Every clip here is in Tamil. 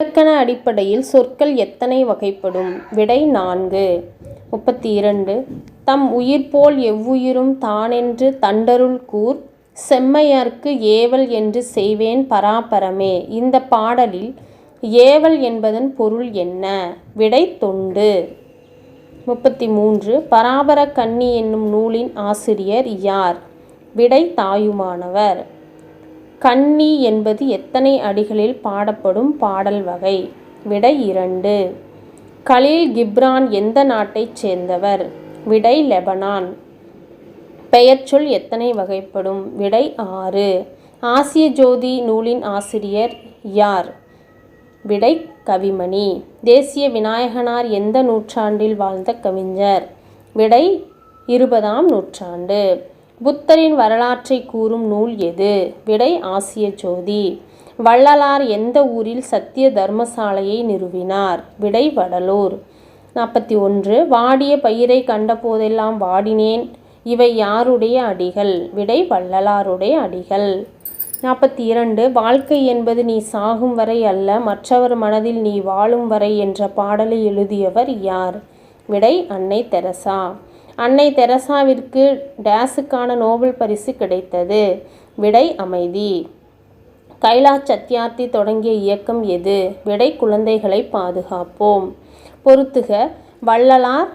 இலக்கண அடிப்படையில் சொற்கள் எத்தனை வகைப்படும்? விடை நான்கு. முப்பத்தி இரண்டு தம் உயிர்போல் எவ்வுயிரும் தானென்று தண்டருள் கூர் செம்மையார்க்கு ஏவல் என்று செய்வேன் பராபரமே. இந்த பாடலில் ஏவல் என்பதன் பொருள் என்ன? விடை தொண்டு. முப்பத்தி மூன்று பராபர கன்னி என்னும் நூலின் ஆசிரியர் யார்? விடை தாயுமானவர். கன்னி என்பது எத்தனை அடிகளில் பாடப்படும் பாடல் வகை? விடை இரண்டு. கலீல் கிப்ரான் எந்த நாட்டைச் சேர்ந்தவர்? விடை லெபனான். பெயர்ச்சொல் எத்தனை வகைப்படும்? விடை ஆறு. ஆசிய ஜோதி நூலின் ஆசிரியர் யார்? விடை கவிமணி. தேசிய விநாயகனார் எந்த நூற்றாண்டில் வாழ்ந்த கவிஞர்? விடை இருபதாம் நூற்றாண்டு. புத்தரின் வரலாற்றை கூறும் நூல் எது? விடை ஆசிய ஜோதி வள்ளலார் எந்த ஊரில் சத்திய தர்மசாலையை நிறுவினார்? விடை வடலூர். நாற்பத்தி ஒன்று. வாடிய பயிரை கண்டபோதெல்லாம் வாடினேன். இவை யாருடைய அடிகள்? விடை வள்ளலாருடைய அடிகள். நாற்பத்தி இரண்டு. வாழ்க்கை என்பது நீ சாகும் வரை அல்ல மற்றவர் மனதில் நீ வாழும் வரை என்ற பாடலை எழுதியவர் யார்? விடை அன்னை தெரசா. அன்னை தெரசாவிற்கு டேஸுக்கான நோபல் பரிசு கிடைத்தது. விடை அமைதி. கைலாஷ் சத்யார்த்தி தொடங்கிய இயக்கம் எது? விடை குழந்தைகளை பாதுகாப்போம். பொறுத்துக வள்ளலார்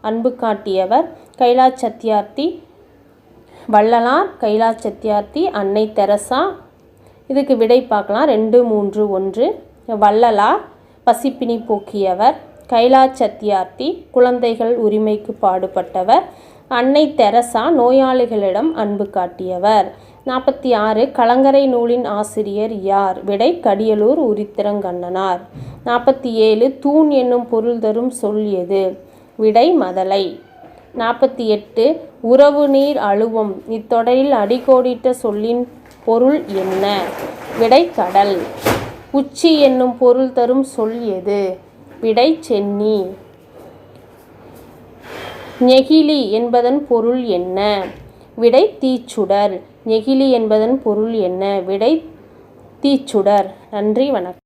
அன்பு காட்டியவர் கைலாஷ் சத்யார்த்தி வள்ளலார் கைலாஷ் சத்யார்த்தி அன்னை தெரசா. இதுக்கு விடை பார்க்கலாம். ரெண்டு மூன்று ஒன்று. வள்ளலார் பசிப்பினி போக்கியவர். கைலாஷ் சத்யார்த்தி குழந்தைகள் உரிமைக்கு பாடுபட்டவர். அன்னை தெரசா நோயாளிகளிடம் அன்பு காட்டியவர். நாற்பத்தி ஆறு கலங்கரை நூலின் ஆசிரியர் யார்? விடை கடியலூர் உரித்திரங்கண்ணனார். நாற்பத்தி ஏழு தூண் என்னும் பொருள் தரும் சொல் எது? விடை மதலை. நாற்பத்தி எட்டு உறவு நீர் அழுவம். இத்தொடரில் அடிக்கோடிட்ட சொல்லின் பொருள் என்ன? விடை கடல். உச்சி என்னும் பொருள் தரும் சொல் எது? விடை சென்னி நெகிழி என்பதன் பொருள் என்ன? விடை தீச்சுடர். நெகிழி என்பதன் பொருள் என்ன? விடை தீச்சுடர். நன்றி வணக்கம்.